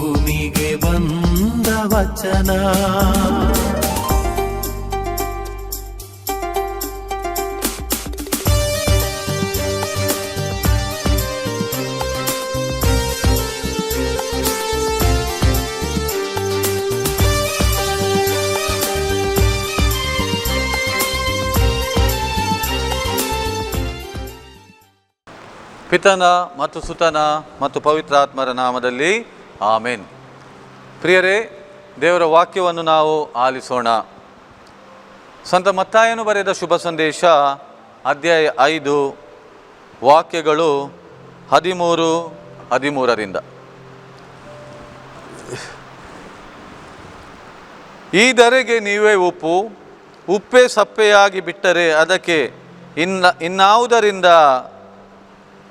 ಭೂಮಿಗೆ ಬಂದ ವಚನ. ಪಿತನ ಮತ್ತು ಸುತನ ಮತ್ತು ಪವಿತ್ರಾತ್ಮರ ನಾಮದಲ್ಲಿ ಆಮೇನ್. ಪ್ರಿಯರೇ, ದೇವರ ವಾಕ್ಯವನ್ನು ನಾವು ಆಲಿಸೋಣ. ಸಂತ ಮತ್ತಾಯನು ಬರೆದ ಶುಭ ಸಂದೇಶ, ಅಧ್ಯಾಯ ಐದು, ವಾಕ್ಯಗಳು ಹದಿಮೂರು, ಹದಿಮೂರರಿಂದ. ಈ ಧರೆಗೆ ನೀವೇ ಉಪ್ಪು, ಉಪ್ಪೆ ಸಪ್ಪೆಯಾಗಿ ಬಿಟ್ಟರೆ ಅದಕ್ಕೆ ಇನ್ನ, ಇನ್ನಾವುದರಿಂದ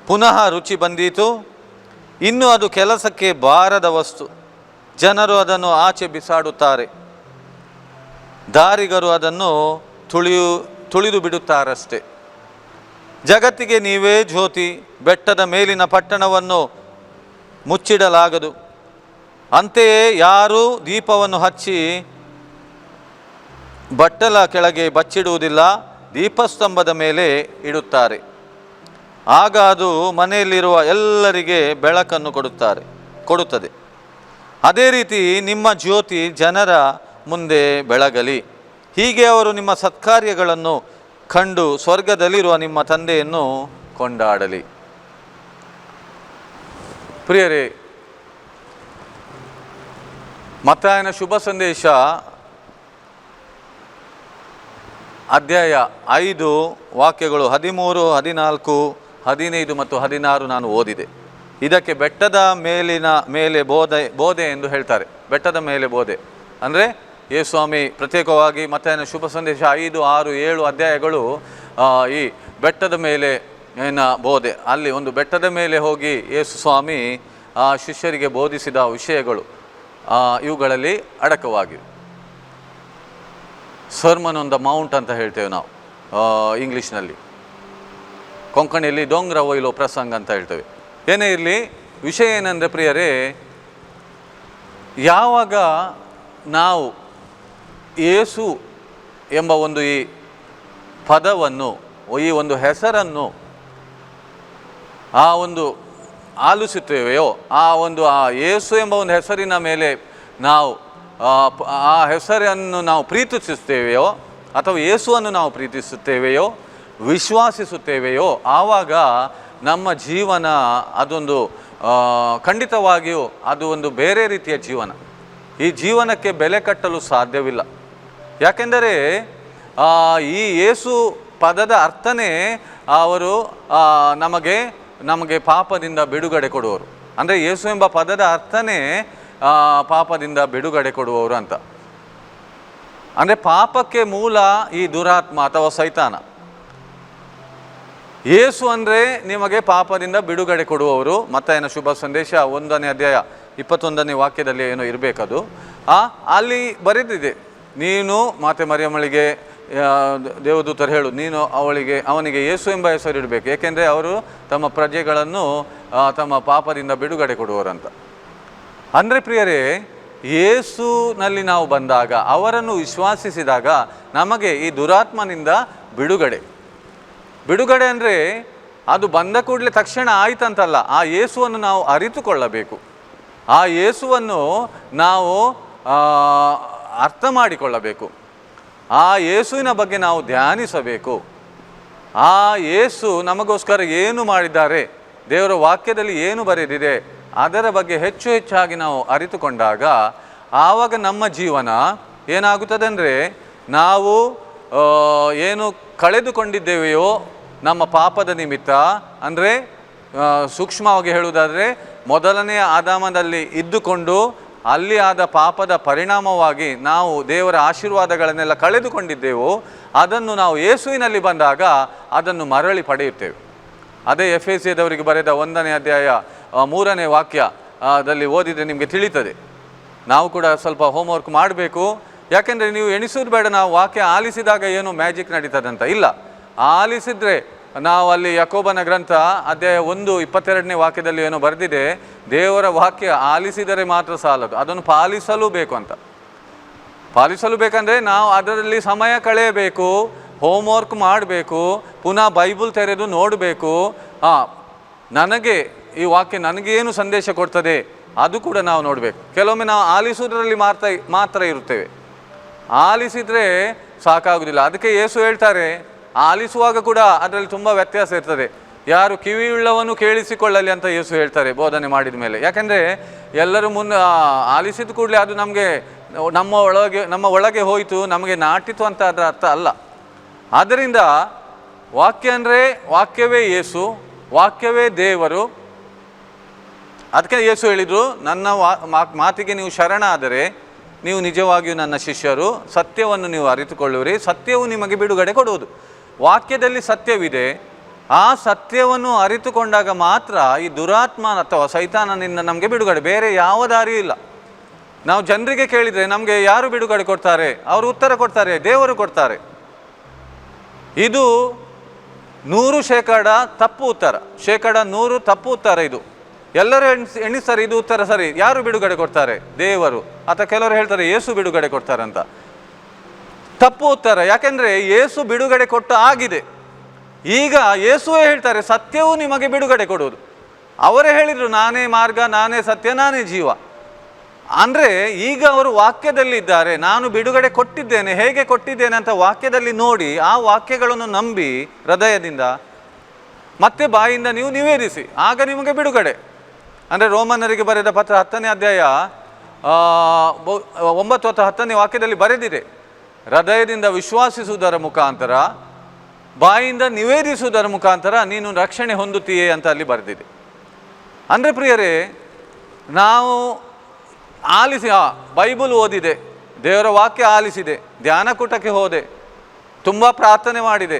ಪುನಃ ರುಚಿ ಬಂದೀತು? ಇನ್ನು ಅದು ಕೆಲಸಕ್ಕೆ ಬಾರದ ವಸ್ತು. ಜನರು ಅದನ್ನು ಆಚೆ ಬಿಸಾಡುತ್ತಾರೆ. ದಾರಿಗರು ಅದನ್ನು ತುಳಿಯು, ತುಳಿದು ಬಿಡುತ್ತಾರಷ್ಟೆ. ಜಗತ್ತಿಗೆ ನೀವೇ ಜ್ಯೋತಿ, ಬೆಟ್ಟದ ಮೇಲಿನ ಪಟ್ಟಣವನ್ನು ಮುಚ್ಚಿಡಲಾಗದು. ಅಂತೆಯೇ ಯಾರೂ ದೀಪವನ್ನು ಹಚ್ಚಿ ಬಟ್ಟಲ ಕೆಳಗೆ ಬಚ್ಚಿಡುವುದಿಲ್ಲ, ದೀಪಸ್ತಂಭದ ಮೇಲೆ ಇಡುತ್ತಾರೆ. ಆಗ ಅದು ಮನೆಯಲ್ಲಿರುವ ಎಲ್ಲರಿಗೆ ಬೆಳಕನ್ನು ಕೊಡುತ್ತಾರೆ, ಕೊಡುತ್ತದೆ. ಅದೇ ರೀತಿ ನಿಮ್ಮ ಜ್ಯೋತಿ ಜನರ ಮುಂದೆ ಬೆಳಗಲಿ. ಹೀಗೆ ಅವರು ನಿಮ್ಮ ಸತ್ಕಾರ್ಯಗಳನ್ನು ಕಂಡು ಸ್ವರ್ಗದಲ್ಲಿರುವ ನಿಮ್ಮ ತಂದೆಯನ್ನು ಕೊಂಡಾಡಲಿ. ಪ್ರಿಯರೇ, ಮತ್ತಾಯನ ಶುಭ ಸಂದೇಶ ಅಧ್ಯಾಯ ಐದು, ವಾಕ್ಯಗಳು ಹದಿಮೂರು, ಹದಿನಾಲ್ಕು ಹದಿನೈದು ಮತ್ತು ಹದಿನಾರು ನಾನು ಓದಿದೆ. ಇದಕ್ಕೆ ಬೆಟ್ಟದ ಮೇಲಿನ ಮೇಲೆ ಬೋಧೆ ಬೋಧೆ ಎಂದು ಹೇಳ್ತಾರೆ. ಬೆಟ್ಟದ ಮೇಲೆ ಬೋಧೆ. ಅಂದರೆ ಯೇಸ್ವಾಮಿ ಪ್ರತ್ಯೇಕವಾಗಿ ಮತ್ತಾಯನ ಶುಭ ಸಂದೇಶ ಐದು, ಆರು, ಏಳು ಅಧ್ಯಾಯಗಳು ಈ ಬೆಟ್ಟದ ಮೇಲೆ ಏನ ಬೋಧೆ. ಅಲ್ಲಿ ಒಂದು ಬೆಟ್ಟದ ಮೇಲೆ ಹೋಗಿ ಯೇಸು ಸ್ವಾಮಿ, ಆ ಶಿಷ್ಯರಿಗೆ ಬೋಧಿಸಿದ ವಿಷಯಗಳು ಇವುಗಳಲ್ಲಿ ಅಡಕವಾಗಿವೆ. ಸರ್ಮನ್ ಆನ್ ದ ಮೌಂಟ್ ಅಂತ ಹೇಳ್ತೇವೆ ನಾವು ಇಂಗ್ಲೀಷ್ನಲ್ಲಿ ಕೊಂಕಣಿಯಲ್ಲಿ ಡೋಂಗ್ರ ಒಯ್ಲೋ ಪ್ರಸಂಗ ಅಂತ ಹೇಳ್ತೇವೆ. ಏನೇ ಇರಲಿ, ವಿಷಯ ಏನಂದರೆ ಪ್ರಿಯರೇ, ಯಾವಾಗ ನಾವು ಏಸು ಎಂಬ ಒಂದು ಈ ಪದವನ್ನು ಈ ಒಂದು ಹೆಸರನ್ನು ಆ ಒಂದು ಆಲಿಸುತ್ತೇವೆಯೋ, ಆ ಒಂದು, ಆ ಏಸು ಎಂಬ ಒಂದು ಹೆಸರಿನ ಮೇಲೆ ನಾವು, ಆ ಹೆಸರನ್ನು ನಾವು ಪ್ರೀತಿಸುತ್ತೇವೆಯೋ, ಅಥವಾ ಯೇಸುವನ್ನು ನಾವು ಪ್ರೀತಿಸುತ್ತೇವೆಯೋ ವಿಶ್ವಾಸಿಸುತ್ತೇವೆಯೋ, ಆವಾಗ ನಮ್ಮ ಜೀವನ ಅದೊಂದು ಖಂಡಿತವಾಗಿಯೂ ಅದು ಒಂದು ಬೇರೆ ರೀತಿಯ ಜೀವನ. ಈ ಜೀವನಕ್ಕೆ ಬೆಲೆ ಕಟ್ಟಲು ಸಾಧ್ಯವಿಲ್ಲ. ಯಾಕೆಂದರೆ ಈ ಯೇಸು ಪದದ ಅರ್ಥನೇ ಅವರು ನಮಗೆ ನಮಗೆ ಪಾಪದಿಂದ ಬಿಡುಗಡೆ ಕೊಡುವರು. ಅಂದರೆ ಯೇಸು ಎಂಬ ಪದದ ಅರ್ಥನೇ ಪಾಪದಿಂದ ಬಿಡುಗಡೆ ಕೊಡುವವರು ಅಂತ. ಅಂದರೆ ಪಾಪಕ್ಕೆ ಮೂಲ ಈ ದುರಾತ್ಮ ಅಥವಾ ಸೈತಾನ. ಯೇಸು ಅಂದರೆ ನಿಮಗೆ ಪಾಪದಿಂದ ಬಿಡುಗಡೆ ಕೊಡುವವರು. ಮತ್ತಾಯನ ಶುಭ ಸಂದೇಶ ಒಂದನೇ ಅಧ್ಯಾಯ ಇಪ್ಪತ್ತೊಂದನೇ ವಾಕ್ಯದಲ್ಲಿ ಏನೋ ಇರಬೇಕದು. ಆ, ಅಲ್ಲಿ ಬರೆದಿದೆ, ನೀನು, ಮಾತೆ ಮರಿಯಮ್ಮಳಿಗೆ ದೇವದೂತರು ಹೇಳು, ನೀನು ಅವಳಿಗೆ, ಅವನಿಗೆ ಯೇಸು ಎಂಬ ಹೆಸರು ಇಡಬೇಕು. ಏಕೆಂದರೆ ಅವರು ತಮ್ಮ ಪ್ರಜೆಗಳನ್ನು ತಮ್ಮ ಪಾಪದಿಂದ ಬಿಡುಗಡೆ ಕೊಡುವರಂತ ಅಂದರೆ ಪ್ರಿಯರೇ ಯೇಸುನಲ್ಲಿ ನಾವು ಬಂದಾಗ, ಅವರನ್ನು ವಿಶ್ವಾಸಿಸಿದಾಗ ನಮಗೆ ಈ ದುರಾತ್ಮನಿಂದ ಬಿಡುಗಡೆ. ಬಿಡುಗಡೆ ಅಂದರೆ ಅದು ಬಂದ ಕೂಡಲೇ ತಕ್ಷಣ ಆಯ್ತಂತಲ್ಲ, ಆ ಯೇಸುವನ್ನು ನಾವು ಅರಿತುಕೊಳ್ಳಬೇಕು. ಆ ಯೇಸುವನ್ನು ನಾವು ಅರ್ಥ ಮಾಡಿಕೊಳ್ಳಬೇಕು. ಆ ಯೇಸುವಿನ ಬಗ್ಗೆ ನಾವು ಧ್ಯಾನಿಸಬೇಕು. ಆ ಯೇಸು ನಮಗೋಸ್ಕರ ಏನು ಮಾಡಿದ್ದಾರೆ, ದೇವರ ವಾಕ್ಯದಲ್ಲಿ ಏನು ಬರೆದಿದೆ, ಅದರ ಬಗ್ಗೆ ಹೆಚ್ಚು ಹೆಚ್ಚಾಗಿ ನಾವು ಅರಿತುಕೊಂಡಾಗ, ಆವಾಗ ನಮ್ಮ ಜೀವನ ಏನಾಗುತ್ತದೆ ಅಂದರೆ ನಾವು ಏನು ಕಳೆದುಕೊಂಡಿದ್ದೇವೆಯೋ ನಮ್ಮ ಪಾಪದ ನಿಮಿತ್ತ, ಅಂದರೆ ಸೂಕ್ಷ್ಮವಾಗಿ ಹೇಳುವುದಾದರೆ ಮೊದಲನೆಯ ಆದಾಮದಲ್ಲಿ ಇದ್ದುಕೊಂಡು ಅಲ್ಲಿ ಆದ ಪಾಪದ ಪರಿಣಾಮವಾಗಿ ನಾವು ದೇವರ ಆಶೀರ್ವಾದಗಳನ್ನೆಲ್ಲ ಕಳೆದುಕೊಂಡಿದ್ದೆವು, ಅದನ್ನು ನಾವು ಯೇಸುವಿನಲ್ಲಿ ಬಂದಾಗ ಅದನ್ನು ಮರಳಿ ಪಡೆಯುತ್ತೇವೆ. ಅದೇ ಎಫ್ ಎ ಸಿದವರಿಗೆ ಬರೆದ ಒಂದನೇ ಅಧ್ಯಾಯ ಮೂರನೇ ವಾಕ್ಯದಲ್ಲಿ ಓದಿದರೆ ನಿಮಗೆ ತಿಳಿತದೆ. ನಾವು ಕೂಡ ಸ್ವಲ್ಪ ಹೋಮ್ವರ್ಕ್ ಮಾಡಬೇಕು ಯಾಕೆಂದರೆ ನೀವು ಎಣಿಸೋದು ಬೇಡ, ನಾವು ವಾಕ್ಯ ಆಲಿಸಿದಾಗ ಏನು ಮ್ಯಾಜಿಕ್ ನಡೀತದಂತ? ಇಲ್ಲ. ಆಲಿಸಿದರೆ ನಾವು ಅಲ್ಲಿ ಯಕೋಬನ ಗ್ರಂಥ ಅಧ್ಯಾಯ ಒಂದು, ಇಪ್ಪತ್ತೆರಡನೇ ವಾಕ್ಯದಲ್ಲಿ ಏನೋ ಬರೆದಿದೆ, ದೇವರ ವಾಕ್ಯ ಆಲಿಸಿದರೆ ಮಾತ್ರ ಸಾಲದು. ಅದನ್ನು ಪಾಲಿಸಲು ಬೇಕು ಅಂತ. ಪಾಲಿಸಲು ಬೇಕಂದರೆ ನಾವು ಅದರಲ್ಲಿ ಸಮಯ ಕಳೆಯಬೇಕು, ಹೋಮ್ವರ್ಕ್ ಮಾಡಬೇಕು, ಪುನಃ ಬೈಬಲ್ ತೆರೆದು ನೋಡಬೇಕು. ಹಾಂ ನನಗೆ ಈ ವಾಕ್ಯ ನನಗೇನು ಸಂದೇಶ ಕೊಡ್ತದೆ, ಅದು ಕೂಡ ನಾವು ನೋಡಬೇಕು. ಕೆಲವೊಮ್ಮೆ ನಾವು ಆಲಿಸುವುದರಲ್ಲಿ ಮಾತ್ರ ಮಾತ್ರ ಇರುತ್ತೇವೆ. ಆಲಿಸಿದರೆ ಸಾಕಾಗುವುದಿಲ್ಲ. ಅದಕ್ಕೆ ಯೇಸು ಹೇಳ್ತಾರೆ, ಆಲಿಸುವಾಗ ಕೂಡ ಅದರಲ್ಲಿ ತುಂಬ ವ್ಯತ್ಯಾಸ ಇರ್ತದೆ. ಯಾರು ಕಿವಿಯುಳ್ಳವನು ಕೇಳಿಸಿಕೊಳ್ಳಲಿ ಅಂತ ಯೇಸು ಹೇಳ್ತಾರೆ ಬೋಧನೆ ಮಾಡಿದ ಮೇಲೆ. ಯಾಕೆಂದರೆ ಎಲ್ಲರೂ ಮುನ್ನ ಆಲಿಸಿದ ಕೂಡಲೇ ಅದು ನಮಗೆ, ನಮ್ಮ ಒಳಗೆ ನಮ್ಮ ಒಳಗೆ ಹೋಯಿತು, ನಮಗೆ ನಾಟಿತು ಅಂತ ಅದರ ಅರ್ಥ ಅಲ್ಲ. ಆದ್ದರಿಂದ ವಾಕ್ಯ ಅಂದರೆ ವಾಕ್ಯವೇ ಯೇಸು ವಾಕ್ಯವೇ ದೇವರು. ಅದಕ್ಕೆ ಯೇಸು ಹೇಳಿದರು, ನನ್ನ ವಾ ಮಾತಿಗೆ ನೀವು ಶರಣ ಆದರೆ ನೀವು ನಿಜವಾಗಿಯೂ ನನ್ನ ಶಿಷ್ಯರು, ಸತ್ಯವನ್ನು ನೀವು ಅರಿತುಕೊಳ್ಳುವಿರಿ. ಸತ್ಯವು ನಿಮಗೆ ಬಿಡುಗಡೆ ಕೊಡುವುದು. ವಾಕ್ಯದಲ್ಲಿ ಸತ್ಯವಿದೆ. ಆ ಸತ್ಯವನ್ನು ಅರಿತುಕೊಂಡಾಗ ಮಾತ್ರ ಈ ದುರಾತ್ಮ ಅಥವಾ ಸೈತಾನನಿಂದ ನಮಗೆ ಬಿಡುಗಡೆ. ಬೇರೆ ಯಾವ ದಾರಿಯೂ ಇಲ್ಲ. ನಾವು ಜನರಿಗೆ ಕೇಳಿದರೆ ನಮಗೆ ಯಾರು ಬಿಡುಗಡೆ ಕೊಡ್ತಾರೆ? ಅವರು ಉತ್ತರ ಕೊಡ್ತಾರೆ, ದೇವರು ಕೊಡ್ತಾರೆ. ಇದು ನೂರು ಶೇಕಡ ತಪ್ಪು ಉತ್ತರ. ಶೇಕಡ ನೂರು ತಪ್ಪು ಉತ್ತರ ಇದು. ಎಲ್ಲರೂ ಎಣಿಸ್, ಎಣಿಸ್ತಾರೆ, ಇದು ಉತ್ತರ ಸರಿ. ಯಾರು ಬಿಡುಗಡೆ ಕೊಡ್ತಾರೆ? ದೇವರು. ಅಥವಾ ಕೆಲವರು ಹೇಳ್ತಾರೆ ಏಸು ಬಿಡುಗಡೆ ಕೊಡ್ತಾರೆ ಅಂತ. ತಪ್ಪು ಉತ್ತರ. ಯಾಕೆಂದ್ರೆ ಏಸು ಬಿಡುಗಡೆ ಕೊಟ್ಟು ಆಗಿದೆ. ಈಗ ಯೇಸುವೇ ಹೇಳ್ತಾರೆ, ಸತ್ಯವು ನಿಮಗೆ ಬಿಡುಗಡೆ ಕೊಡುವುದು. ಅವರೇ ಹೇಳಿದರು, ನಾನೇ ಮಾರ್ಗ, ನಾನೇ ಸತ್ಯ, ನಾನೇ ಜೀವ. ಅಂದರೆ ಈಗ ಅವರು ವಾಕ್ಯದಲ್ಲಿದ್ದಾರೆ, ನಾನು ಬಿಡುಗಡೆ ಕೊಟ್ಟಿದ್ದೇನೆ, ಹೇಗೆ ಕೊಟ್ಟಿದ್ದೇನೆ ಅಂತ ವಾಕ್ಯದಲ್ಲಿ ನೋಡಿ, ಆ ವಾಕ್ಯಗಳನ್ನು ನಂಬಿ ಹೃದಯದಿಂದ ಮತ್ತೆ ಬಾಯಿಂದ ನೀವು ನಿವೇದಿಸಿ. ಆಗ ನಿಮಗೆ ಬಿಡುಗಡೆ. ಅಂದರೆ ರೋಮನ್ನರಿಗೆ ಬರೆದ ಪತ್ರ ಹತ್ತನೇ ಅಧ್ಯಾಯ ಒಂಬತ್ತು ಅಥವಾ ಹತ್ತನೇ ವಾಕ್ಯದಲ್ಲಿ ಬರೆದಿದೆ. ಹೃದಯದಿಂದ ವಿಶ್ವಾಸಿಸುವುದರ ಮುಖಾಂತರ, ಬಾಯಿಂದ ನಿವೇದಿಸುವುದರ ಮುಖಾಂತರ ನೀನು ರಕ್ಷಣೆ ಹೊಂದುತ್ತೀಯೇ ಅಂತ ಅಲ್ಲಿ ಬರೆದಿದೆ. ಅಂದರೆ ಪ್ರಿಯರೇ, ನಾವು ಆಲಿಸಿ ಬೈಬಲ್ ಓದಿದೆ, ದೇವರ ವಾಕ್ಯ ಆಲಿಸಿದೆ, ಧ್ಯಾನಕೂಟಕ್ಕೆ ಹೋದೆ, ತುಂಬ ಪ್ರಾರ್ಥನೆ ಮಾಡಿದೆ.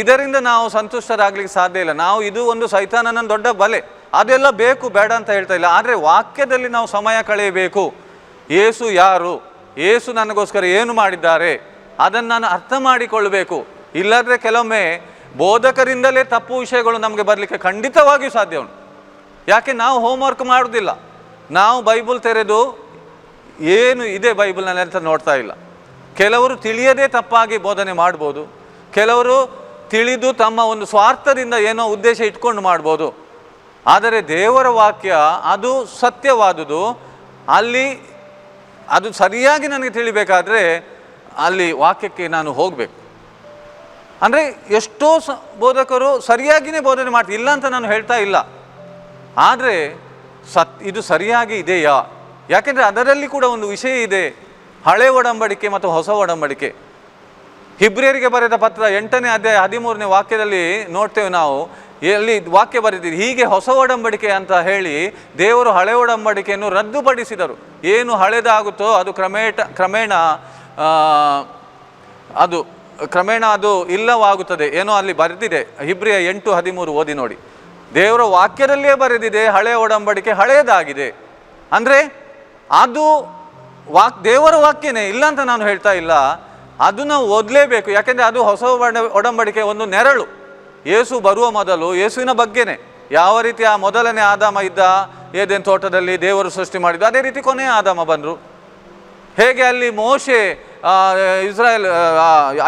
ಇದರಿಂದ ನಾವು ಸಂತುಷ್ಟರಾಗಲಿಕ್ಕೆ ಸಾಧ್ಯ ಇಲ್ಲ. ನಾವು ಇದು ಒಂದು ಸೈತಾನನ ದೊಡ್ಡ ಬಲೆ. ಅದೆಲ್ಲ ಬೇಕು, ಬೇಡ ಅಂತ ಹೇಳ್ತಾ ಇಲ್ಲ. ಆದರೆ ವಾಕ್ಯದಲ್ಲಿ ನಾವು ಸಮಯ ಕಳೆಯಬೇಕು. ಏಸು ಯಾರು? ಏಸು ನನಗೋಸ್ಕರ ಏನು ಮಾಡಿದ್ದಾರೆ? ಅದನ್ನು ನಾನು ಅರ್ಥ ಮಾಡಿಕೊಳ್ಳಬೇಕು ಇಲ್ಲದ್ರೆ ಕೆಲವೊಮ್ಮೆ ಬೋಧಕರಿಂದಲೇ ತಪ್ಪು ವಿಷಯಗಳು ನಮಗೆ ಬರಲಿಕ್ಕೆ ಖಂಡಿತವಾಗಿಯೂ ಸಾಧ್ಯ ಉಂಟು. ಯಾಕೆ ನಾವು ಹೋಮ್ವರ್ಕ್ ಮಾಡೋದಿಲ್ಲ. ನಾವು ಬೈಬಲ್ ತೆರೆದು ಏನು ಇದೆ ಬೈಬಲ್ನಲ್ಲಿ ಅಂತ ನೋಡ್ತಾ ಇಲ್ಲ. ಕೆಲವರು ತಿಳಿಯದೇ ತಪ್ಪಾಗಿ ಬೋಧನೆ ಮಾಡ್ಬೋದು. ಕೆಲವರು ತಿಳಿದು ತಮ್ಮ ಒಂದು ಸ್ವಾರ್ಥದಿಂದ ಏನೋ ಉದ್ದೇಶ ಇಟ್ಕೊಂಡು ಮಾಡ್ಬೋದು. ಆದರೆ ದೇವರ ವಾಕ್ಯ ಅದು ಸತ್ಯವಾದುದು. ಅಲ್ಲಿ ಅದು ಸರಿಯಾಗಿ ನನಗೆ ತಿಳಿಬೇಕಾದ್ರೆ ಅಲ್ಲಿ ವಾಕ್ಯಕ್ಕೆ ನಾನು ಹೋಗಬೇಕು. ಅಂದರೆ ಎಷ್ಟೋ ಸ ಬೋಧಕರು ಸರಿಯಾಗಿಯೇ ಬೋಧನೆ ಮಾಡ್ತಾರೆ. ಇಲ್ಲ ಅಂತ ನಾನು ಹೇಳ್ತಾ ಇಲ್ಲ. ಆದರೆ ಸತ್ ಇದು ಸರಿಯಾಗಿ ಇದೆಯಾ? ಯಾಕೆಂದರೆ ಅದರಲ್ಲಿ ಕೂಡ ಒಂದು ವಿಷಯ ಇದೆ. ಹಳೆ ಒಡಂಬಡಿಕೆ ಮತ್ತು ಹೊಸ ಒಡಂಬಡಿಕೆ. ಹಿಬ್ರಿಯರಿಗೆ ಬರೆದ ಪತ್ರ ಎಂಟನೇ ಅಧ್ಯಾಯ ಹದಿಮೂರನೇ ವಾಕ್ಯದಲ್ಲಿ ನೋಡ್ತೇವೆ ನಾವು. ಎಲ್ಲಿ ವಾಕ್ಯ ಬರೆದಿದೆ ಹೀಗೆ ಹೊಸ ಒಡಂಬಡಿಕೆ ಅಂತ ಹೇಳಿ ದೇವರು ಹಳೆ ಒಡಂಬಡಿಕೆಯನ್ನು ರದ್ದುಪಡಿಸಿದರು. ಏನು ಹಳೆದಾಗುತ್ತೋ ಅದು ಕ್ರಮೇಟ, ಕ್ರಮೇಣ ಅದು ಕ್ರಮೇಣ ಅದು ಇಲ್ಲವಾಗುತ್ತದೆ. ಏನೋ ಅಲ್ಲಿ ಬರೆದಿದೆ, ಹಿಬ್ರಿಯ ಎಂಟು ಹದಿಮೂರು ಓದಿ ನೋಡಿ. ದೇವರ ವಾಕ್ಯದಲ್ಲಿಯೇ ಬರೆದಿದೆ ಹಳೆಯ ಒಡಂಬಡಿಕೆ ಹಳೆಯದಾಗಿದೆ ಅಂದರೆ ಅದು ವಾಕ್, ದೇವರ ವಾಕ್ಯನೇ ಇಲ್ಲ ಅಂತ ನಾನು ಹೇಳ್ತಾ ಇಲ್ಲ. ಅದು ನಾವು ಓದಲೇಬೇಕು. ಯಾಕೆಂದರೆ ಅದು ಹೊಸ ಒಡ- ಒಡಂಬಡಿಕೆ ಒಂದು ನೆರಳು. ಯೇಸು ಬರುವ ಮೊದಲು ಯೇಸುವಿನ ಬಗ್ಗೆನೇ ಯಾವ ರೀತಿ ಆ ಮೊದಲನೇ ಆದಾಮ ಇದ್ದ, ಏದೇನು ತೋಟದಲ್ಲಿ ದೇವರು ಸೃಷ್ಟಿ ಮಾಡಿದ್ದು, ಅದೇ ರೀತಿ ಕೊನೆಯ ಆದಾಮ ಬಂದರು. ಹೇಗೆ ಅಲ್ಲಿ ಮೋಶೆ ಇಸ್ರಾಯೇಲ್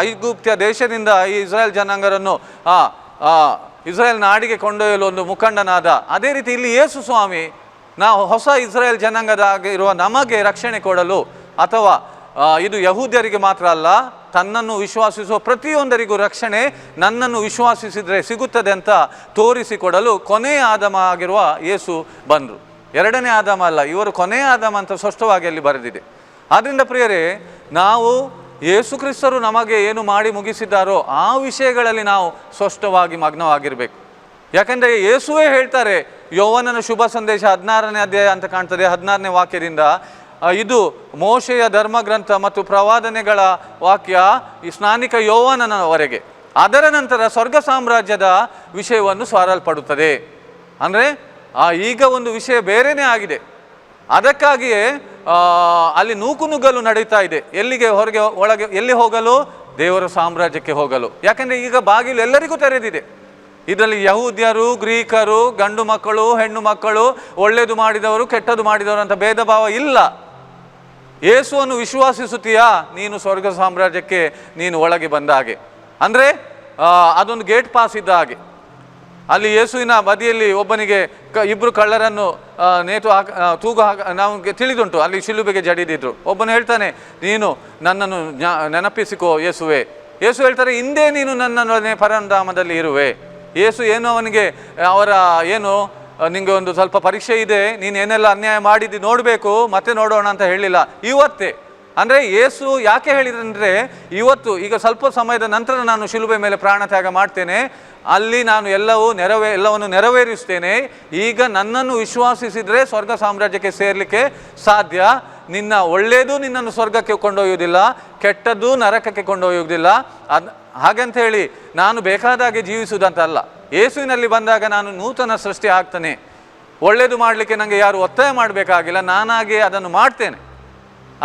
ಐಗುಪ್ತ್ಯ ದೇಶದಿಂದ ಈ ಇಸ್ರಾಯೇಲ್ ಜನಾಂಗರನ್ನು ಇಸ್ರಾಯೇಲ್ ನಾಡಿಗೆ ಕೊಂಡೊಯ್ಯಲು ಒಂದು ಮುಖಂಡನಾದ, ಅದೇ ರೀತಿ ಇಲ್ಲಿ ಯೇಸು ಸ್ವಾಮಿ ನಾವು ಹೊಸ ಇಸ್ರಾಯೇಲ್ ಜನಾಂಗದಾಗಿರುವ ನಮಗೆ ರಕ್ಷಣೆ ಕೊಡಲು ಅಥವಾ ಇದು ಯಹೂದ್ಯರಿಗೆ ಮಾತ್ರ ಅಲ್ಲ, ತನ್ನನ್ನು ವಿಶ್ವಾಸಿಸುವ ಪ್ರತಿಯೊಂದರಿಗೂ ರಕ್ಷಣೆ, ನನ್ನನ್ನು ವಿಶ್ವಾಸಿಸಿದರೆ ಸಿಗುತ್ತದೆ ಅಂತ ತೋರಿಸಿಕೊಡಲು ಕೊನೆಯ ಆದಮ ಆಗಿರುವ ಯೇಸು ಬಂದರು. ಎರಡನೇ ಆದಮ ಅಲ್ಲ, ಇವರು ಕೊನೆಯ ಆದಮ ಅಂತ ಸ್ಪಷ್ಟವಾಗಿ ಅಲ್ಲಿ ಬರೆದಿದೆ. ಆದ್ದರಿಂದ ಪ್ರಿಯರೇ, ನಾವು ಯೇಸು ಕ್ರಿಸ್ತರು ನಮಗೆ ಏನು ಮಾಡಿ ಮುಗಿಸಿದ್ದಾರೋ ಆ ವಿಷಯಗಳಲ್ಲಿ ನಾವು ಸ್ಪಷ್ಟವಾಗಿ ಮಗ್ನವಾಗಿರಬೇಕು. ಯಾಕೆಂದರೆ ಯೇಸುವೇ ಹೇಳ್ತಾರೆ, ಯೌವನನ ಶುಭ ಸಂದೇಶ ಹದಿನಾರನೇ ಅಧ್ಯಾಯ ಅಂತ ಕಾಣ್ತದೆ, ಹದಿನಾರನೇ ವಾಕ್ಯದಿಂದ ಇದು ಮೋಶೆಯ ಧರ್ಮಗ್ರಂಥ ಮತ್ತು ಪ್ರವಾದನೆಗಳ ವಾಕ್ಯ ಈ ಸ್ನಾನಿಕ ಯೌವನನವರೆಗೆ ಅದರ ನಂತರ ಸ್ವರ್ಗ ಸಾಮ್ರಾಜ್ಯದ ವಿಷಯವನ್ನು ಸಾರಲ್ಪಡುತ್ತದೆ ಅಂದರೆ ಈಗ ಒಂದು ವಿಷಯ ಬೇರೆಯೇ ಆಗಿದೆ. ಅದಕ್ಕಾಗಿಯೇ ಅಲ್ಲಿ ನೂಕು ನುಗ್ಗಲು ನಡೀತಾ ಇದೆ. ಎಲ್ಲಿಗೆ ಹೊರಗೆ, ಒಳಗೆ, ಎಲ್ಲಿ ಹೋಗಲು? ದೇವರ ಸಾಮ್ರಾಜ್ಯಕ್ಕೆ ಹೋಗಲು. ಯಾಕೆಂದರೆ ಈಗ ಬಾಗಿಲು ಎಲ್ಲರಿಗೂ ತೆರೆದಿದೆ. ಇದರಲ್ಲಿ ಯಹೂದ್ಯರು, ಗ್ರೀಕರು, ಗಂಡು ಮಕ್ಕಳು, ಹೆಣ್ಣು ಮಕ್ಕಳು ಒಳ್ಳೆಯದು ಮಾಡಿದವರು, ಕೆಟ್ಟದು ಮಾಡಿದವರು ಅಂತ ಭೇದ ಭಾವ ಇಲ್ಲ. ಯೇಸುವನ್ನು ವಿಶ್ವಾಸಿಸುತ್ತೀಯಾ? ನೀನು ಸ್ವರ್ಗ ಸಾಮ್ರಾಜ್ಯಕ್ಕೆ ನೀನು ಒಳಗೆ ಬಂದ ಹಾಗೆ. ಅಂದರೆ ಅದೊಂದು ಗೇಟ್ ಪಾಸ್ ಇದ್ದ ಹಾಗೆ. ಅಲ್ಲಿ ಯೇಸುವಿನ ಬದಿಯಲ್ಲಿ ಒಬ್ಬನಿಗೆ ಕ ಇಬ್ಬರು ಕಳ್ಳರನ್ನು ನೇತು ಹಾಕ ತೂಗು ಹಾಕ, ನಮಗೆ ತಿಳಿದುಂಟು. ಅಲ್ಲಿ ಶಿಲುಬೆಗೆ ಜಡಿದಿದ್ರು. ಒಬ್ಬನು ಹೇಳ್ತಾನೆ, ನೀನು ನನ್ನನ್ನು ನೆನಪಿಸಿಕೋ ಯೇಸುವೆ. ಯೇಸು ಹೇಳ್ತಾರೆ, ಹಿಂದೆ ನೀನು ನನ್ನನ್ನು ಪರಂಧಾಮದಲ್ಲಿ ಇರುವೆ. ಯೇಸು ಏನು ಅವನಿಗೆ, ಅವರ, ಏನು ನಿಂಗೆ ಒಂದು ಸ್ವಲ್ಪ ಪರೀಕ್ಷೆ ಇದೆ, ನೀನು ಏನೆಲ್ಲ ಅನ್ಯಾಯ ಮಾಡಿದ್ದು ನೋಡಬೇಕು, ಮತ್ತೆ ನೋಡೋಣ ಅಂತ ಹೇಳಿಲ್ಲ. ಇವತ್ತೇ. ಅಂದರೆ ಯೇಸು ಯಾಕೆ ಹೇಳಿದಂದರೆ ಇವತ್ತು ಈಗ ಸ್ವಲ್ಪ ಸಮಯದ ನಂತರ ನಾನು ಶಿಲುಬೆ ಮೇಲೆ ಪ್ರಾಣ ತ್ಯಾಗ ಮಾಡ್ತೇನೆ. ಅಲ್ಲಿ ನಾನು ಎಲ್ಲವೂ ನೆರವೇ, ಎಲ್ಲವನ್ನು ನೆರವೇರಿಸ್ತೇನೆ. ಈಗ ನನ್ನನ್ನು ವಿಶ್ವಾಸಿಸಿದರೆ ಸ್ವರ್ಗ ಸಾಮ್ರಾಜ್ಯಕ್ಕೆ ಸೇರಲಿಕ್ಕೆ ಸಾಧ್ಯ. ನಿನ್ನ ಒಳ್ಳೆಯದು ನಿನ್ನನ್ನು ಸ್ವರ್ಗಕ್ಕೆ ಕೊಂಡೊಯ್ಯುವುದಿಲ್ಲ, ಕೆಟ್ಟದ್ದು ನರಕಕ್ಕೆ ಕೊಂಡೊಯ್ಯುವುದಿಲ್ಲ. ಅದು ಹಾಗಂತ ಹೇಳಿ ನಾನು ಬೇಕಾದಾಗೆ ಜೀವಿಸುವುದಂತಲ್ಲ. ಯೇಸುವಿನಲ್ಲಿ ಬಂದಾಗ ನಾನು ನೂತನ ಸೃಷ್ಟಿ ಆಗ್ತಾನೆ. ಒಳ್ಳೆಯದು ಮಾಡಲಿಕ್ಕೆ ನನಗೆ ಯಾರು ಒತ್ತಾಯ ಮಾಡಬೇಕಾಗಿಲ್ಲ, ನಾನಾಗೆ ಅದನ್ನು ಮಾಡ್ತೇನೆ.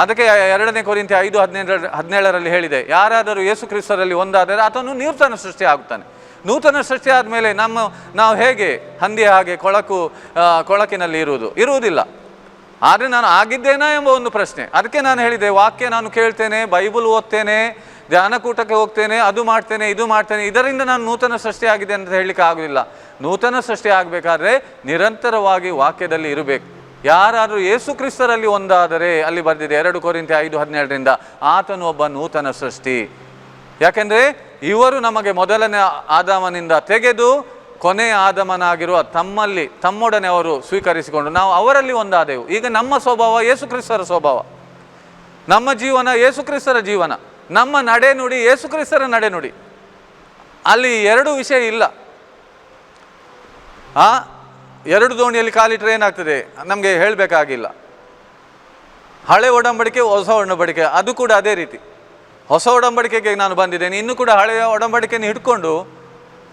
ಅದಕ್ಕೆ ಎರಡನೇ ಕೊರಿಂತೆ ಐದು ಹದಿನೇಳರ, ಹದಿನೇಳರಲ್ಲಿ ಹೇಳಿದೆ, ಯಾರಾದರೂ ಯೇಸು ಕ್ರಿಸ್ತರಲ್ಲಿ ಒಂದಾದರೆ ಆತನು ನೂತನ ಸೃಷ್ಟಿ ಆಗುತ್ತಾನೆ. ನೂತನ ಸೃಷ್ಟಿ ಆದಮೇಲೆ ನಮ್ಮ, ನಾವು ಹೇಗೆ ಹಂದಿ ಹಾಗೆ ಕೊಳಕು ಕೊಳಕಿನಲ್ಲಿ ಇರುವುದು? ಇರುವುದಿಲ್ಲ. ಆದರೆ ನಾನು ಆಗಿದ್ದೇನಾ ಎಂಬ ಒಂದು ಪ್ರಶ್ನೆ. ಅದಕ್ಕೆ ನಾನು ಹೇಳಿದೆ, ವಾಕ್ಯ ನಾನು ಕೇಳ್ತೇನೆ, ಬೈಬಲ್ ಓದ್ತೇನೆ ಧ್ಯಾನಕೂಟಕ್ಕೆ ಹೋಗ್ತೇನೆ, ಅದು ಮಾಡ್ತೇನೆ, ಇದು ಮಾಡ್ತೇನೆ, ಇದರಿಂದ ನಾನು ನೂತನ ಸೃಷ್ಟಿ ಆಗಿದೆ ಅಂತ ಹೇಳಲಿಕ್ಕೆ ಆಗೋದಿಲ್ಲ. ನೂತನ ಸೃಷ್ಟಿ ಆಗಬೇಕಾದ್ರೆ ನಿರಂತರವಾಗಿ ವಾಕ್ಯದಲ್ಲಿ ಇರಬೇಕು. ಯಾರಾದರೂ ಯೇಸು ಕ್ರಿಸ್ತರಲ್ಲಿ ಒಂದಾದರೆ, ಅಲ್ಲಿ ಬರೆದಿದೆ ಎರಡು ಕೋರಿಂತೆ ಐದು ಹದಿನೇಳರಿಂದ, ಆತನು ಒಬ್ಬ ನೂತನ ಸೃಷ್ಟಿ. ಯಾಕೆಂದರೆ ಇವರು ನಮಗೆ ಮೊದಲನೇ ಆದಾಮನಿಂದ ತೆಗೆದು ಕೊನೆಯ ಆದಮನಾಗಿರುವ ತಮ್ಮಲ್ಲಿ, ತಮ್ಮೊಡನೆ ಅವರು ಸ್ವೀಕರಿಸಿಕೊಂಡು ನಾವು ಅವರಲ್ಲಿ ಒಂದಾದೆವು. ಈಗ ನಮ್ಮ ಸ್ವಭಾವ ಯೇಸು ಕ್ರಿಸ್ತರ ಸ್ವಭಾವ. ನಮ್ಮ ಜೀವನ ಯೇಸು ಕ್ರಿಸ್ತರ ಜೀವನ. ನಮ್ಮ ನಡೆನುಡಿ ಯೇಸುಕ್ರಿಸ್ತರ ನಡೆ ನಡೆನುಡಿ ಅಲ್ಲಿ ಎರಡು ವಿಷಯ ಇಲ್ಲ. ಆ, ಎರಡು ದೋಣಿಯಲ್ಲಿ ಕಾಲಿಟ್ರೆ ಏನಾಗ್ತದೆ? ನಮಗೆ ಹೇಳಬೇಕಾಗಿಲ್ಲ. ಹಳೆ ಒಡಂಬಡಿಕೆ, ಹೊಸ ಒಡಂಬಡಿಕೆ, ಅದು ಕೂಡ ಅದೇ ರೀತಿ. ಹೊಸ ಒಡಂಬಡಿಕೆಗೆ ನಾನು ಬಂದಿದ್ದೇನೆ. ಇನ್ನು ಕೂಡ ಹಳೆಯ ಒಡಂಬಡಿಕೆಯನ್ನು ಹಿಡ್ಕೊಂಡು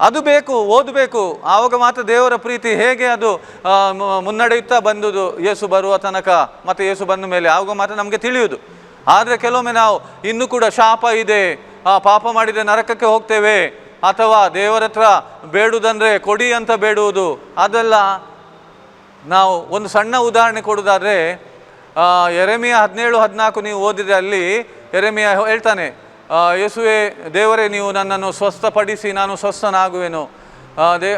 ಅದು ಬೇಕು, ಓದಬೇಕು. ಆವಾಗ ಮಾತ್ರ ದೇವರ ಪ್ರೀತಿ ಹೇಗೆ ಅದು ಮುನ್ನಡೆಯುತ್ತಾ ಬಂದುದು? ಯೇಸು ಬರುವ ತನಕ ಮತ್ತು ಯೇಸು ಬಂದ ಮೇಲೆ ಆವಾಗ ಮಾತ್ರ ನಮಗೆ ತಿಳಿಯುವುದು ಆದರೆ ಕೆಲವೊಮ್ಮೆ ನಾವು ಇನ್ನೂ ಕೂಡ ಶಾಪ ಇದೆ. ಆ, ಪಾಪ ಮಾಡಿದರೆ ನರಕಕ್ಕೆ ಹೋಗ್ತೇವೆ. ಅಥವಾ ದೇವರ ಹತ್ರ ಬೇಡುವುದಂದರೆ ಕೊಡಿ ಅಂತ ಬೇಡುವುದು. ಅದೆಲ್ಲ ನಾವು ಒಂದು ಸಣ್ಣ ಉದಾಹರಣೆ ಕೊಡೋದಾದರೆ ಎರೆಮಿಯ ಹದಿನೇಳು ಹದಿನಾಲ್ಕು ನೀವು ಓದಿದ್ರೆ ಅಲ್ಲಿ ಎರೆಮಿಯ ಹೇಳ್ತಾನೆ ಯೇಸುವೆ ದೇವರೇ ನೀವು ನನ್ನನ್ನು ಸ್ವಸ್ಥಪಡಿಸಿ ನಾನು ಸ್ವಸ್ಥನಾಗುವೆನು. ದೇ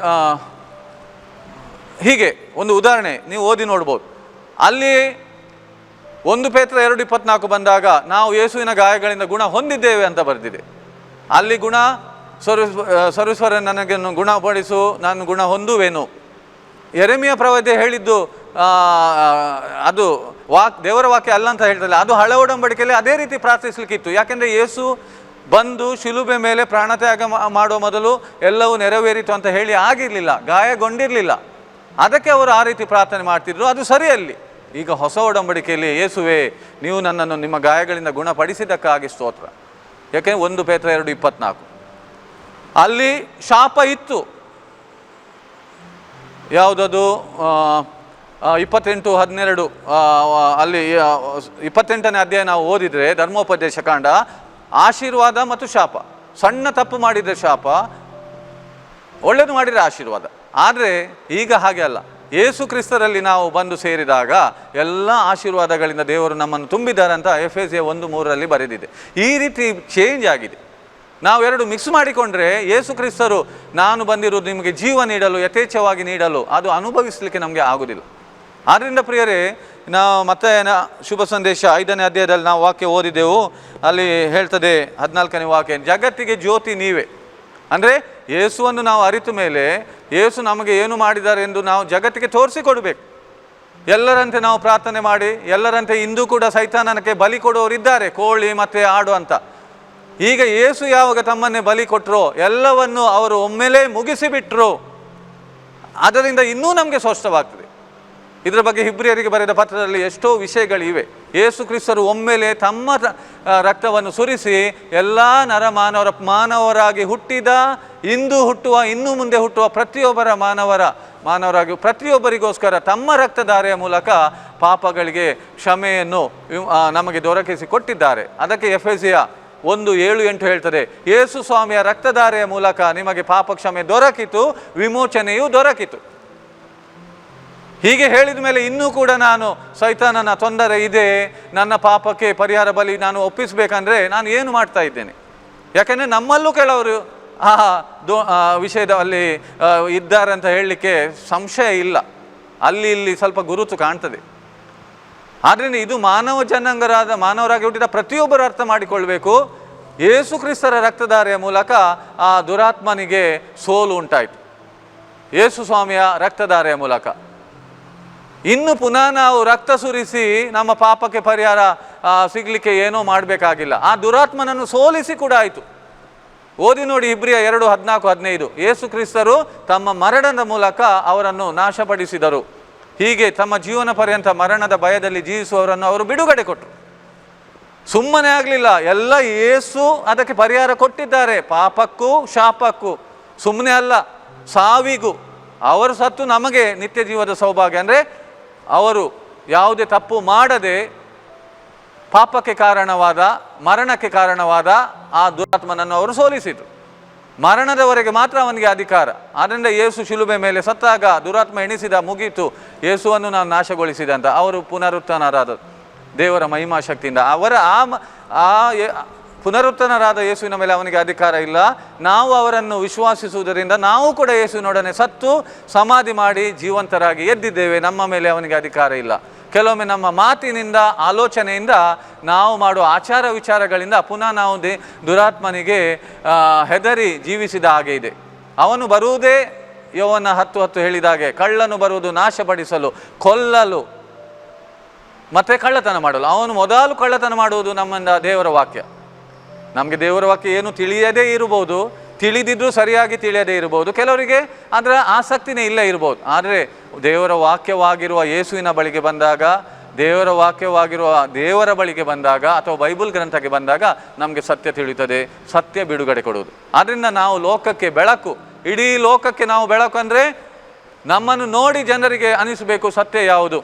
ಹೀಗೆ ಒಂದು ಉದಾಹರಣೆ ನೀವು ಓದಿ ನೋಡ್ಬೋದು. ಅಲ್ಲಿ ಒಂದು ಪೇತ್ರ ಎರಡು ಇಪ್ಪತ್ನಾಲ್ಕು ಬಂದಾಗ ನಾವು ಯೇಸುವಿನ ಗಾಯಗಳಿಂದ ಗುಣ ಹೊಂದಿದ್ದೇವೆ ಅಂತ ಬರೆದಿದೆ. ಅಲ್ಲಿ ಗುಣ ಸರ್ವ ಸರ್ವೇಶ್ವರ ನನಗೆ ಗುಣಪಡಿಸು, ನಾನು ಗುಣ ಹೊಂದುವೆನು. ಎರೆಮಿಯ ಪ್ರವಾದಿ ಹೇಳಿದ್ದು ಅದು ವಾಕ್, ದೇವರ ವಾಕ್ಯ ಅಲ್ಲ ಅಂತ ಹೇಳ್ತಾರೆ ಅದು ಹಳೆ ಒಡಂಬಡಿಕೆಯಲ್ಲಿ ಅದೇ ರೀತಿ ಪ್ರಾರ್ಥಿಸ್ಲಿಕ್ಕಿತ್ತು. ಯಾಕೆಂದರೆ ಯೇಸು ಬಂದು ಶಿಲುಬೆ ಮೇಲೆ ಪ್ರಾಣತ್ಯಾಗ ಮಾಡುವ ಮೊದಲು ಎಲ್ಲವೂ ನೆರವೇರಿತು ಅಂತ ಹೇಳಿ ಆಗಿರಲಿಲ್ಲ, ಗಾಯಗೊಂಡಿರಲಿಲ್ಲ. ಅದಕ್ಕೆ ಅವರು ಆ ರೀತಿ ಪ್ರಾರ್ಥನೆ ಮಾಡ್ತಿದ್ರು, ಅದು ಸರಿಯಲ್ಲಿ. ಈಗ ಹೊಸ ಒಡಂಬಡಿಕೆಯಲ್ಲಿ ಯೇಸುವೆ ನೀವು ನನ್ನನ್ನು ನಿಮ್ಮ ಗಾಯಗಳಿಂದ ಗುಣಪಡಿಸಿದ್ದಕ್ಕಾಗಿ ಸ್ತೋತ್ರ. ಯಾಕೆಂದರೆ ಒಂದು ಪೇತ್ರ ಎರಡು ಇಪ್ಪತ್ನಾಲ್ಕು. ಅಲ್ಲಿ ಶಾಪ ಇತ್ತು. ಯಾವುದದು? ಇಪ್ಪತ್ತೆಂಟು ಆ, ಅಲ್ಲಿ ಇಪ್ಪತ್ತೆಂಟನೇ ಅಧ್ಯಾಯ ನಾವು ಓದಿದರೆ ಧರ್ಮೋಪದೇಶ ಕಾಂಡ ಆಶೀರ್ವಾದ ಮತ್ತು ಶಾಪ. ಸಣ್ಣ ತಪ್ಪು ಮಾಡಿದರೆ ಶಾಪ ಒಳ್ಳೇದು ಮಾಡಿದರೆ ಆಶೀರ್ವಾದ. ಆದರೆ ಈಗ ಹಾಗೆ ಅಲ್ಲ. ಯೇಸು ಕ್ರಿಸ್ತರಲ್ಲಿ ನಾವು ಬಂದು ಸೇರಿದಾಗ ಎಲ್ಲ ಆಶೀರ್ವಾದಗಳಿಂದ ದೇವರು ನಮ್ಮನ್ನು ತುಂಬಿದ್ದಾರೆ ಅಂತ ಎಫ್ ಎಸ್ ಎ ಒಂದು ಮೂರರಲ್ಲಿ ಬರೆದಿದೆ. ಈ ರೀತಿ ಚೇಂಜ್ ಆಗಿದೆ. ನಾವೆರಡು ಮಿಕ್ಸ್ ಮಾಡಿಕೊಂಡ್ರೆ ಯೇಸು ಕ್ರಿಸ್ತರು ನಾನು ಬಂದಿರೋದು ನಿಮಗೆ ಜೀವ ನೀಡಲು, ಯಥೇಚ್ಛವಾಗಿ ನೀಡಲು, ಅದು ಅನುಭವಿಸಲಿಕ್ಕೆ ನಮಗೆ ಆಗುವುದಿಲ್ಲ ಆದ್ದರಿಂದ ಪ್ರಿಯರೇ, ನಾವು ಮತ್ತೆ ಶುಭ ಸಂದೇಶ ಐದನೇ ಅಧ್ಯಾಯದಲ್ಲಿ ನಾವು ವಾಕ್ಯ ಓದಿದೆವು. ಅಲ್ಲಿ ಹೇಳ್ತದೆ ಹದಿನಾಲ್ಕನೇ ವಾಕ್ಯ, ಜಗತ್ತಿಗೆ ಜ್ಯೋತಿ ನೀವೇ. ಅಂದರೆ ಯೇಸುವನ್ನು ನಾವು ಅರಿತ ಮೇಲೆ ಯೇಸು ನಮಗೆ ಏನು ಮಾಡಿದ್ದಾರೆ ಎಂದು ನಾವು ಜಗತ್ತಿಗೆ ತೋರಿಸಿಕೊಡ್ಬೇಕು. ಎಲ್ಲರಂತೆ ನಾವು ಪ್ರಾರ್ಥನೆ ಮಾಡಿ, ಎಲ್ಲರಂತೆ ಇಂದು ಕೂಡ ಸೈತಾನನಕ್ಕೆ ಬಲಿ ಕೊಡುವವರಿದ್ದಾರೆ ಕೋಳಿ ಮತ್ತು ಆಡು ಅಂತ. ಈಗ ಯೇಸು ಯಾವಾಗ ತಮ್ಮನ್ನೇ ಬಲಿ ಕೊಟ್ಟರೋ ಎಲ್ಲವನ್ನು ಅವರು ಒಮ್ಮೆಲೇ ಮುಗಿಸಿಬಿಟ್ರು. ಅದರಿಂದ ಇನ್ನೂ ನಮಗೆ ಸ್ಪಷ್ಟವಾಗ್ತದೆ ಇದರ ಬಗ್ಗೆ ಹಿಬ್ರಿಯರಿಗೆ ಬರೆದ ಪತ್ರದಲ್ಲಿ ಎಷ್ಟೋ ವಿಷಯಗಳಿವೆ. ಯೇಸು ಕ್ರಿಸ್ತರು ಒಮ್ಮೆಲೆ ತಮ್ಮ ರಕ್ತವನ್ನು ಸುರಿಸಿ ಎಲ್ಲ ನರಮಾನವರ ಮಾನವರಾಗಿ ಹುಟ್ಟಿದ, ಇಂದು ಹುಟ್ಟುವ, ಇನ್ನು ಮುಂದೆ ಹುಟ್ಟುವ ಪ್ರತಿಯೊಬ್ಬರ ಮಾನವರ, ಮಾನವರಾಗಿ ಪ್ರತಿಯೊಬ್ಬರಿಗೋಸ್ಕರ ತಮ್ಮ ರಕ್ತಧಾರೆಯ ಮೂಲಕ ಪಾಪಗಳಿಗೆ ಕ್ಷಮೆಯನ್ನು ನಮಗೆ ದೊರಕಿಸಿ ಕೊಟ್ಟಿದ್ದಾರೆ. ಅದಕ್ಕೆ ಎಫೆಸಿಯ ಒಂದು ಏಳು ಎಂಟು ಹೇಳ್ತದೆ, ಯೇಸು ಸ್ವಾಮಿಯ ರಕ್ತಧಾರೆಯ ಮೂಲಕ ನಿಮಗೆ ಪಾಪ ಕ್ಷಮೆ ದೊರಕಿತು, ವಿಮೋಚನೆಯೂ ದೊರಕಿತು. ಹೀಗೆ ಹೇಳಿದ ಮೇಲೆ ಇನ್ನೂ ಕೂಡ ನಾನು, ಸೈತಾನನ ತೊಂದರೆ ಇದೆ, ನನ್ನ ಪಾಪಕ್ಕೆ ಪರಿಹಾರ ಬಲಿ ನಾನು ಒಪ್ಪಿಸಬೇಕಂದ್ರೆ ನಾನು ಏನು ಮಾಡ್ತಾ ಇದ್ದೇನೆ? ಯಾಕೆಂದರೆ ನಮ್ಮಲ್ಲೂ ಕೆಲವರು ಆ ದೋ, ಆ ವಿಷಯದ ಅಲ್ಲಿ ಇದ್ದಾರೆ ಅಂತ ಹೇಳಲಿಕ್ಕೆ ಸಂಶಯ ಇಲ್ಲ. ಅಲ್ಲಿ ಇಲ್ಲಿ ಸ್ವಲ್ಪ ಗುರುತು ಕಾಣ್ತದೆ. ಆದ್ದರಿಂದ ಇದು ಮಾನವ ಜನಾಂಗರಾದ, ಮಾನವರಾಗಿ ಹುಟ್ಟಿದ ಪ್ರತಿಯೊಬ್ಬರು ಅರ್ಥ ಮಾಡಿಕೊಳ್ಬೇಕು. ಯೇಸು ಕ್ರಿಸ್ತರ ರಕ್ತಧಾರೆಯ ಮೂಲಕ ಆ ದುರಾತ್ಮನಿಗೆ ಸೋಲು ಉಂಟಾಯಿತು. ಯೇಸು ಸ್ವಾಮಿಯ ರಕ್ತಧಾರೆಯ ಮೂಲಕ. ಇನ್ನು ಪುನಃ ನಾವು ರಕ್ತ ಸುರಿಸಿ ನಮ್ಮ ಪಾಪಕ್ಕೆ ಪರಿಹಾರ ಸಿಗಲಿಕ್ಕೆ ಏನೋ ಮಾಡಬೇಕಾಗಿಲ್ಲ. ಆ ದುರಾತ್ಮನನ್ನು ಸೋಲಿಸಿ ಕೂಡ ಆಯಿತು. ಓದಿ ನೋಡಿ ಇಬ್ರಿಯ ಎರಡು, ಹದಿನಾಲ್ಕು, ಹದಿನೈದು. ಯೇಸು ಕ್ರಿಸ್ತರು ತಮ್ಮ ಮರಣದ ಮೂಲಕ ಅವರನ್ನು ನಾಶಪಡಿಸಿದರು. ಹೀಗೆ ತಮ್ಮ ಜೀವನ ಪರ್ಯಂತ ಮರಣದ ಭಯದಲ್ಲಿ ಜೀವಿಸುವವರನ್ನು ಅವರು ಬಿಡುಗಡೆ ಕೊಟ್ಟರು. ಸುಮ್ಮನೆ ಆಗಲಿಲ್ಲ, ಎಲ್ಲ ಏಸು ಅದಕ್ಕೆ ಪರಿಹಾರ ಕೊಟ್ಟಿದ್ದಾರೆ. ಪಾಪಕ್ಕೂ ಶಾಪಕ್ಕೂ. ಸುಮ್ಮನೆ ಅಲ್ಲ, ಸಾವಿಗೂ. ಅವರು ಸತ್ತು ನಮಗೆ ನಿತ್ಯ ಜೀವದ ಸೌಭಾಗ್ಯ. ಅಂದರೆ ಅವರು ಯಾವುದೇ ತಪ್ಪು ಮಾಡದೆ ಪಾಪಕ್ಕೆ ಕಾರಣವಾದ, ಮರಣಕ್ಕೆ ಕಾರಣವಾದ ಆ ದುರಾತ್ಮನನ್ನು ಅವರು ಸೋಲಿಸಿದರು. ಮರಣದವರೆಗೆ ಮಾತ್ರ ಅವನಿಗೆ ಅಧಿಕಾರ. ಆದ್ದರಿಂದ ಯೇಸು ಶಿಲುಬೆ ಮೇಲೆ ಸತ್ತಾಗ ದುರಾತ್ಮ ಎಣಿಸಿದ, ಮುಗೀತು. ಯೇಸುವನ್ನು ನಾನು ನಾಶಗೊಳಿಸಿದೆ ಅಂತ. ಅವರು ಪುನರುತ್ಥಾನರಾದರು. ದೇವರ ಮಹಿಮಾ ಶಕ್ತಿಯಿಂದ ಅವರ ಆ ಆ ಯೇಸುವಿನ ಮೇಲೆ ಅವನಿಗೆ ಅಧಿಕಾರ ಇಲ್ಲ. ನಾವು ಅವರನ್ನು ವಿಶ್ವಾಸಿಸುವುದರಿಂದ ನಾವು ಕೂಡ ಯೇಸುವಿನೊಡನೆ ಸತ್ತು ಸಮಾಧಿ ಮಾಡಿ ಜೀವಂತರಾಗಿ ಎದ್ದಿದ್ದೇವೆ. ನಮ್ಮ ಮೇಲೆ ಅವನಿಗೆ ಅಧಿಕಾರ ಇಲ್ಲ. ಕೆಲವೊಮ್ಮೆ ನಮ್ಮ ಮಾತಿನಿಂದ, ಆಲೋಚನೆಯಿಂದ ನಾವು ಮಾಡುವ ಆಚಾರ ವಿಚಾರಗಳಿಂದ ಪುನಃ ನಾವು ದೇ, ದುರಾತ್ಮನಿಗೆ ಹೆದರಿ ಜೀವಿಸಿದ ಹಾಗೆ ಇದೆ. ಅವನು ಬರುವುದೇ ಯೋವನ ಹತ್ತು ಹತ್ತು ಹೇಳಿದಾಗೆ, ಕಳ್ಳನು ಬರುವುದು ನಾಶಪಡಿಸಲು, ಕೊಲ್ಲಲು. ಮತ್ತೆ ಕಳ್ಳತನ ಮಾಡಲು. ಅವನು ಮೊದಲು ಕಳ್ಳತನ ಮಾಡುವುದು ನಮ್ಮಿಂದ ದೇವರ ವಾಕ್ಯ. ನಮಗೆ ದೇವರ ವಾಕ್ಯ ಏನು ತಿಳಿಯದೇ ಇರಬಹುದು, ತಿಳಿದಿದ್ರೂ ಸರಿಯಾಗಿ ತಿಳಿಯದೇ ಇರಬಹುದು. ಕೆಲವರಿಗೆ ಅದರ ಆಸಕ್ತಿನೇ ಇಲ್ಲ ಇರಬಹುದು ಆದರೆ ದೇವರ ವಾಕ್ಯವಾಗಿರುವ ಯೇಸುವಿನ ಬಳಿಗೆ ಬಂದಾಗ, ದೇವರ ವಾಕ್ಯವಾಗಿರುವ ದೇವರ ಬಳಿಗೆ ಬಂದಾಗ ಅಥವಾ ಬೈಬಲ್ ಗ್ರಂಥಕ್ಕೆ ಬಂದಾಗ ನಮಗೆ ಸತ್ಯ ತಿಳಿಯುತ್ತದೆ, ಸತ್ಯ ಬಿಡುಗಡೆ ಕೊಡುವುದು. ಆದ್ದರಿಂದ ನಾವು ಲೋಕಕ್ಕೆ ಬೆಳಕು, ಇಡೀ ಲೋಕಕ್ಕೆ ನಾವು ಬೆಳಕು ಅಂದರೆ ನಮ್ಮನ್ನು ನೋಡಿ ಜನರಿಗೆ ಅನಿಸಬೇಕು ಸತ್ಯ ಯಾವುದು.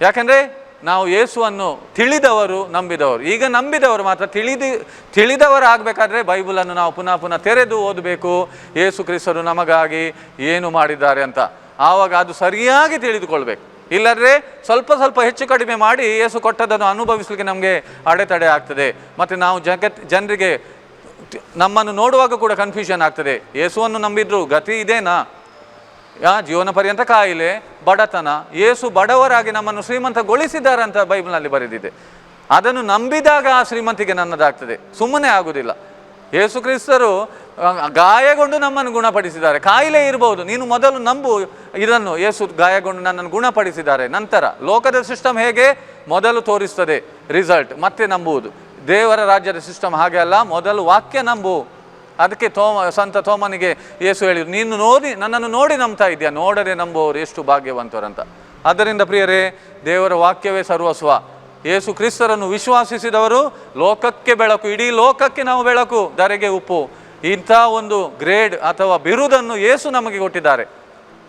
ಯಾಕಂದರೆ ನಾವು ಯೇಸುವನ್ನು ತಿಳಿದವರು, ನಂಬಿದವರು. ಈಗ ನಂಬಿದವರು ಮಾತ್ರ ತಿಳಿದು ತಿಳಿದವರು ಆಗಬೇಕಾದ್ರೆ ಬೈಬಲನ್ನು ನಾವು ಪುನಃ ಪುನಃ ತೆರೆದು ಓದಬೇಕು. ಯೇಸು ಕ್ರಿಸ್ತರು ನಮಗಾಗಿ ಏನು ಮಾಡಿದ್ದಾರೆ ಅಂತ. ಆವಾಗ ಅದು ಸರಿಯಾಗಿ ತಿಳಿದುಕೊಳ್ಬೇಕು. ಇಲ್ಲದ್ರೆ ಸ್ವಲ್ಪ ಸ್ವಲ್ಪ ಹೆಚ್ಚು ಕಡಿಮೆ ಮಾಡಿ ಯೇಸು ಕೊಟ್ಟದನ್ನು ಅನುಭವಿಸಲಿಕ್ಕೆ ನಮಗೆ ಅಡೆತಡೆ ಆಗ್ತದೆ. ಮತ್ತು ನಾವು ಜಗತ್, ಜನರಿಗೆ ನಮ್ಮನ್ನು ನೋಡುವಾಗ ಕೂಡ ಕನ್ಫ್ಯೂಷನ್ ಆಗ್ತದೆ. ಯೇಸುವನ್ನು ನಂಬಿದ್ರು ಗತಿ ಇದೇನಾ? ಜೀವನ ಪರ್ಯಂತ ಕಾಯಿಲೆ, ಬಡತನ, ಏಸು ಬಡವರಾಗಿ ನಮ್ಮನ್ನು ಶ್ರೀಮಂತಗೊಳಿಸಿದ್ದಾರೆ ಅಂತ ಬೈಬಲ್ನಲ್ಲಿ ಬರೆದಿದೆ. ಅದನ್ನು ನಂಬಿದಾಗ ಆ ಶ್ರೀಮಂತಿಗೆ ನನ್ನದಾಗ್ತದೆ. ಸುಮ್ಮನೆ ಆಗುವುದಿಲ್ಲ ಯೇಸು ಕ್ರಿಸ್ತರು ಗಾಯಗೊಂಡು ನಮ್ಮನ್ನು ಗುಣಪಡಿಸಿದ್ದಾರೆ. ಕಾಯಿಲೆ ಇರಬಹುದು ನೀನು ಮೊದಲು ನಂಬು ಇದನ್ನು. ಯೇಸು ಗಾಯಗೊಂಡು ನನ್ನನ್ನು ಗುಣಪಡಿಸಿದ್ದಾರೆ. ನಂತರ ಲೋಕದ ಸಿಸ್ಟಮ್ ಹೇಗೆ? ಮೊದಲು ತೋರಿಸ್ತದೆ. ರಿಸಲ್ಟ್. ಮತ್ತೆ ನಂಬುವುದು. ದೇವರ ರಾಜ್ಯದ ಸಿಸ್ಟಮ್ ಹಾಗೆ ಅಲ್ಲ. ಮೊದಲು ವಾಕ್ಯ ನಂಬು. ಅದಕ್ಕೆ ತೋಮ, ಸಂತ ತೋಮನಿಗೆ ಯೇಸು ಹೇಳಿದರು, ನೀನು ನೋಡಿ, ನನ್ನನ್ನು ನೋಡಿ ನಂಬ್ತಾ ಇದೆಯಾ ನೋಡದೆ ನಂಬುವವರು ಎಷ್ಟು ಭಾಗ್ಯವಂತರಂತ. ಆದ್ದರಿಂದ ಪ್ರಿಯರೇ, ದೇವರ ವಾಕ್ಯವೇ ಸರ್ವಸ್ವ. ಯೇಸು ಕ್ರಿಸ್ತರನ್ನು ವಿಶ್ವಾಸಿಸಿದವರು, ಲೋಕಕ್ಕೆ ಬೆಳಕು, ಇಡೀ ಲೋಕಕ್ಕೆ ನಾವು ಬೆಳಕು, ಧರೆಗೆ ಉಪ್ಪು. ಇಂಥ ಒಂದು ಗ್ರೇಡ್ ಅಥವಾ ಬಿರುದನ್ನು ಯೇಸು ನಮಗೆ ಕೊಟ್ಟಿದ್ದಾರೆ.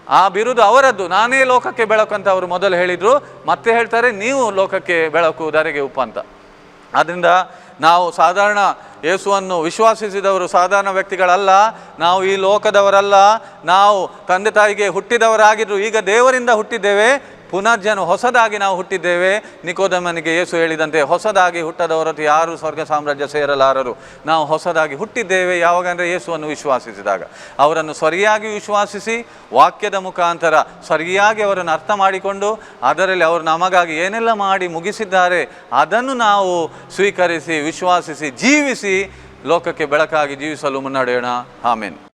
ಆ ಬಿರುದು ಅವರದ್ದು, ನಾನೇ ಲೋಕಕ್ಕೆ ಬೆಳಕು ಅಂತ ಅವರು ಮೊದಲು ಹೇಳಿದರು. ಮತ್ತೆ ಹೇಳ್ತಾರೆ, ನೀವು ಲೋಕಕ್ಕೆ ಬೆಳಕು, ಧರೆಗೆ ಉಪ್ಪು ಅಂತ. ಆದ್ದರಿಂದ ನಾವು ಸಾಧಾರಣ ಯೇಸುವನ್ನು ವಿಶ್ವಾಸಿಸಿದವರು ಸಾಧಾರಣ ವ್ಯಕ್ತಿಗಳಲ್ಲ ನಾವು ಈ ಲೋಕದವರಲ್ಲ ನಾವು ತಂದೆ ತಾಯಿಗೆ ಹುಟ್ಟಿದವರಾಗಿದ್ದರು ಈಗ ದೇವರಿಂದ ಹುಟ್ಟಿದ್ದೇವೆ ಪುನರ್ಜನ ಹೊಸದಾಗಿ ನಾವು ಹುಟ್ಟಿದ್ದೇವೆ. ನಿಕೋದಮನಿಗೆ ಯೇಸು ಹೇಳಿದಂತೆ ಹೊಸದಾಗಿ ಹುಟ್ಟದವರದ್ದು ಯಾರು ಸ್ವರ್ಗ ಸಾಮ್ರಾಜ್ಯ ಸೇರಲಾರರು. ನಾವು ಹೊಸದಾಗಿ ಹುಟ್ಟಿದ್ದೇವೆ. ಯಾವಾಗಂದರೆ ಯೇಸುವನ್ನು ವಿಶ್ವಾಸಿಸಿದಾಗ. ಅವರನ್ನು ಸರಿಯಾಗಿ ವಿಶ್ವಾಸಿಸಿ ವಾಕ್ಯದ ಮುಖಾಂತರ ಸರಿಯಾಗಿ ಅವರನ್ನು ಅರ್ಥ ಮಾಡಿಕೊಂಡು ಅದರಲ್ಲಿ ಅವರು ನಮಗಾಗಿ ಏನೆಲ್ಲ ಮಾಡಿ ಮುಗಿಸಿದ್ದಾರೆ ಅದನ್ನು ನಾವು ಸ್ವೀಕರಿಸಿ, ವಿಶ್ವಾಸಿಸಿ, ಜೀವಿಸಿ, ಲೋಕಕ್ಕೆ ಬೆಳಕಾಗಿ ಜೀವಿಸಲು ಮುನ್ನಡೆಯೋಣ. ಆಮೇನ್.